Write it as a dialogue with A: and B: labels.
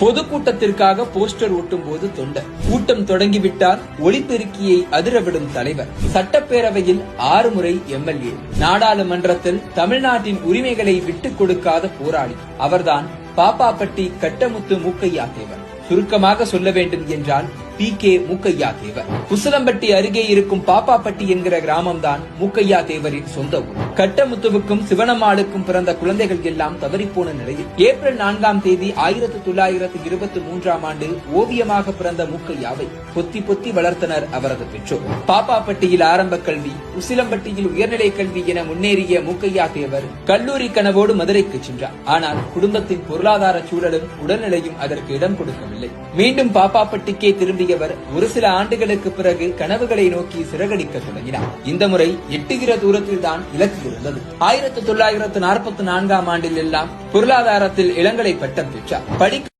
A: பொதுக்கூட்டத்திற்காக poster ஒட்டும் போது தொண்டர் கூட்டம் தொடங்கிவிட்டால் ஒளிபெருக்கியை அதிரவிடும் தலைவர். சட்டப்பேரவையில் ஆறு முறை எம்எல்ஏ. நாடாளுமன்றத்தில் தமிழ்நாட்டின் உரிமைகளை விட்டுக் கொடுக்காத போராளி. அவர்தான் பாப்பாப்பட்டி கட்டமுத்து மூக்கையா தேவர். சுருக்கமாக சொல்ல வேண்டும் என்றால் பி. கே. மூக்கையா தேவர். புசலம்பட்டி அருகே இருக்கும் பாப்பாப்பட்டி என்கிற கிராமம்தான் மூக்கையா தேவரின் சொந்த ஊர். கட்டமுத்துவுக்கும் சிவனம்மாளுக்கும் பிறந்த குழந்தைகள் எல்லாம் தவறிப்போன நிலையில் ஏப்ரல் நான்காம் தேதி ஆயிரத்தி தொள்ளாயிரத்தி இருபத்தி மூன்றாம் ஆண்டு ஓவியமாக பிறந்த மூக்கையாவை பொத்தி பொத்தி வளர்த்தனர் அவரது பெற்றோர். பாப்பாப்பட்டியில் ஆரம்ப கல்வி உசிலம்பட்டியில் உயர்நிலை கல்வி என முன்னேறிய மூக்கையா தேவர் கல்லூரி கனவோடு மதுரைக்கு சென்றார். ஆனால் குடும்பத்தின் பொருளாதார சூழலும் உடல்நிலையும் அதற்கு இடம் கொடுக்கவில்லை. மீண்டும் பாப்பாப்பட்டிக்கே திரும்பியவர் ஒரு சில ஆண்டுகளுக்கு பிறகு கனவுகளை நோக்கி சிறகடிக்க தொடங்கினார். இந்த முறை எட்டுகிற தூரத்தில் தான் இலக்கு இருந்தது ஆயிரத்தி தொள்ளாயிரத்து நாற்பத்தி நான்காம் ஆண்டில் எல்லாம் பொருளாதாரத்தில் இளங்கலை பட்டம் பெற்றார். படிக்க